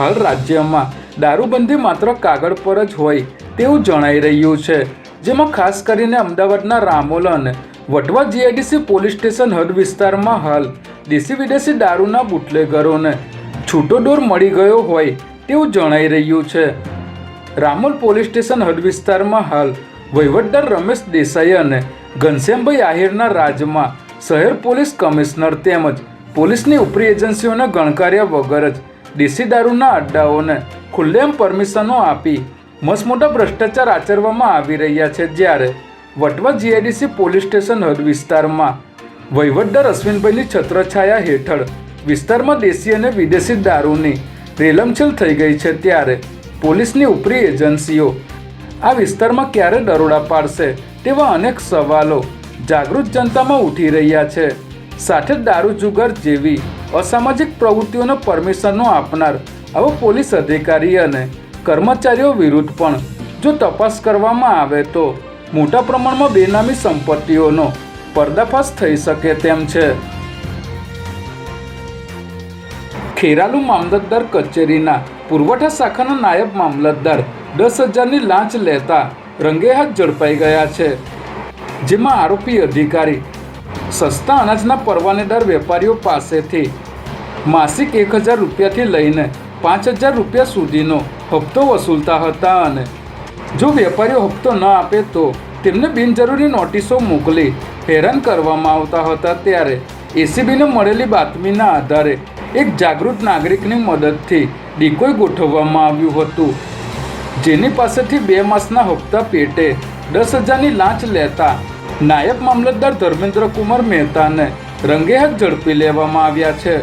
હાલ રાજ્યમાં દારૂબંધી માત્ર કાગળ પર જ હોય તેવું જણાઈ રહ્યું છે, જેમાં ખાસ કરીને અમદાવાદના રામોલ અને વટવા જીઆઈડીસી પોલીસ સ્ટેશન હદ વિસ્તારમાં હાલ દેશી વિદેશી દારૂના બુટલેગરોને છૂટો દોર મળી ગયો હોય તેવું જણાઈ રહ્યું છે. રામોલ પોલીસ સ્ટેશન હદ વિસ્તારમાં હાલ વહીવટદાર રમેશ દેસાઈ અને ઘનશ્યામભાઈ આહિરના રાજમાં શહેર પોલીસ કમિશનર તેમજ પોલીસની ઉપરી એજન્સીઓને ગણકાર્યા વગર જ દેશી દારૂના અડ્ડાઓને ખુલ્લેમ પરમિશનો આપી મસમોટા ભ્રષ્ટાચાર આચરવામાં આવી રહ્યા છે જ્યારે વટવા જીઆઈડીસી પોલીસ સ્ટેશન હદ વિસ્તારમાં વહીવટદાર અશ્વિનભાઈની છત્રછાયા હેઠળ વિસ્તારમાં દેશી અને વિદેશી દારૂની રેલમછેલ થઈ ગઈ છે ત્યારે પોલીસની ઉપરી એજન્સીઓ આ વિસ્તારમાં ક્યારે દરોડા પાડશે તેવા અનેક સવાલો જાગૃત જનતામાં ઉઠી રહ્યા છે. સાથે દારૂ જુગાર જેવી અસામાજિક પ્રવૃત્તિઓને પરમિશનો આપનાર આવા પોલીસ અધિકારી અને કર્મચારીઓ વિરુદ્ધ પણ જો તપાસ કરવામાં આવે તો મોટા પ્રમાણમાં બેનામી સંપત્તિઓનો પર્દાફાશ થઈ શકે તેમ છે. ખેરાલુ મામલતદાર કચેરીના પુરવઠા શાખાના નાયબ મામલતદાર દસ હજારની લાંચ લેતા રંગે હાથ ઝડપાઈ ગયા છે. જેમાં આરોપી અધિકારી સસ્તા અનાજના પરવાનેદાર વેપારીઓ પાસેથી. માસિક એક હજાર રૂપિયાથી લઈને પાંચ હજાર રૂપિયા સુધીનો હપ્તો વસૂલતા હતા અને જો વેપારીઓ હપ્તો ન આપે તો તેમને બિનજરૂરી નોટિસો મોકલી હેરાન કરવામાં આવતા હતા ત્યારે એસીબીને મળેલી બાતમીના આધારે એક જાગૃત નાગરિકની મદદથી ડિકોય ગોઠવવામાં આવ્યું હતું. જેની પાસેથી બે માસના હપ્તા પેટે દસ હજારની લાંચ લેતા નાયબ મામલતદાર ધર્મેન્દ્ર કુમાર મહેતાને રંગે હાથ ઝડપી લેવામાં આવ્યા છે.